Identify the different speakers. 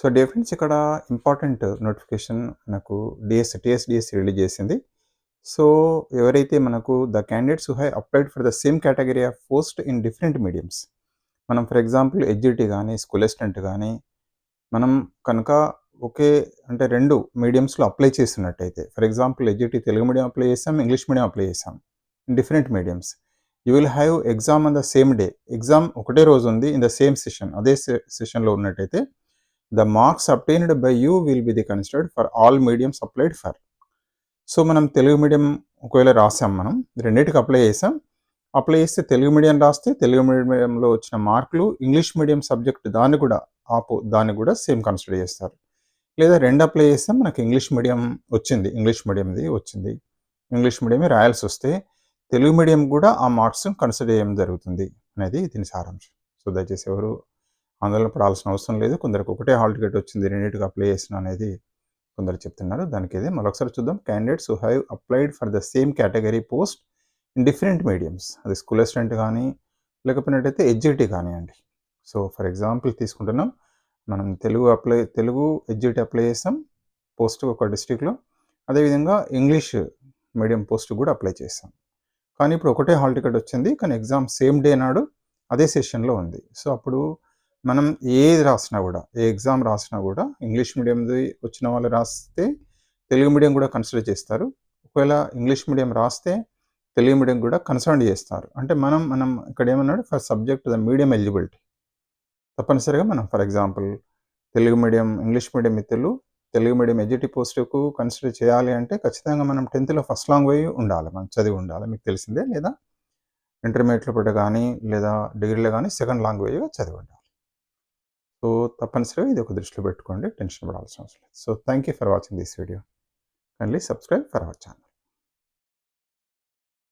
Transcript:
Speaker 1: So difference ఇక్కడ important notification మనకు DS TSDS release చేసింది. సో ఎవరైతే మనకు the candidates who have applied for the same category of post in different mediums మనం for example SGT కానీ school assistant కానీ మనం కనుక ఒకే అంటే రెండు మీడియంస్లో apply చేస్తున్నట్టయితే for example SGT Telugu medium apply చేసాం ఇంగ్లీష్ మీడియం అప్లై చేసాం in different mediums you will have exam on the same day exam ఒకటే రోజు ఉంది ఇన్ ద సేమ్ సెషన్ అదే సెషన్లో ఉన్నట్టయితే the marks obtained by you will be the considered for all medium applied for so మనం Telugu medium ఒకవేళ రాసాం మనం రెండింటికి అప్లై చేసాం. అప్లై చేస్తే తెలుగు మీడియం రాస్తే తెలుగు మీడియంలో వచ్చిన మార్కులు ఇంగ్లీష్ మీడియం సబ్జెక్ట్ దాన్ని కూడా ఆపో దాన్ని కూడా సేమ్ కన్సిడర్ చేస్తారు. లేదా రెండు అప్లై చేస్తే మనకు ఇంగ్లీష్ మీడియం వచ్చింది ఇంగ్లీష్ మీడియంది వచ్చింది. ఇంగ్లీష్ మీడియమే రాయాల్సి వస్తే తెలుగు మీడియం కూడా ఆ మార్క్స్ కన్సిడర్ చేయడం జరుగుతుంది అనేది దీని సారాంశం. సో దయచేసి ఎవరు ఆందోళన పడాల్సిన అవసరం లేదు. కొందరికి ఒకటే హాల్ టికెట్ వచ్చింది. రెండింటికి అప్లై చేసిన అనేది కొందరు చెప్తున్నారు. దానికి ఇది మరొకసారి చూద్దాం. Candidates who have applied for the same category post in different mediums అది స్కూల్ అసిస్టెంట్ కానీ లేకపోయినట్టయితే ఎడ్జిటీ కానివ్వండి. సో ఫర్ ఎగ్జాంపుల్ తీసుకుంటున్నాం. మనం Telugu apply Telugu SGT apply చేస్తాం పోస్ట్ ఒక డిస్టిక్లో అదేవిధంగా ఇంగ్లీష్ మీడియం పోస్ట్ కూడా అప్లై చేస్తాం కానీ ఇప్పుడు ఒకటే హాల్ టికెట్ వచ్చింది. కానీ ఎగ్జామ్ సేమ్ డే నాడు అదే సెషన్లో ఉంది. సో అప్పుడు మనం ఏది రాసినా కూడా ఏ ఎగ్జామ్ రాసినా కూడా ఇంగ్లీష్ మీడియంది వచ్చిన వాళ్ళు రాస్తే తెలుగు మీడియం కూడా కన్సిడర్ చేస్తారు. ఒకవేళ ఇంగ్లీష్ మీడియం రాస్తే తెలుగు మీడియం కూడా కన్సర్న్ చేస్తారు. అంటే మనం మనం ఇక్కడ ఏమన్నాడు? For subject the medium eligibility. తప్పనిసరిగా మనం for example Telugu medium English medium ఇతరులు తెలుగు మీడియం ఎడ్జిటీ పోస్టుకు కన్సిడర్ చేయాలి అంటే ఖచ్చితంగా మనం టెన్త్లో ఫస్ట్ లాంగ్వేజ్ ఉండాలి. మనం చదివి ఉండాలి. మీకు తెలిసిందే? లేదా ఇంటర్మీడియట్లో పూట కానీ లేదా డిగ్రీలో కానీ సెకండ్ లాంగ్వేజ్గా చదివి ఉండాలి. సో తప్పనిసరిగా ఇది ఒక దృష్టిలో పెట్టుకోండి టెన్షన్ పడాల్సిన అవసరం లేదు. So thank you for watching this video. Kindly subscribe for our channel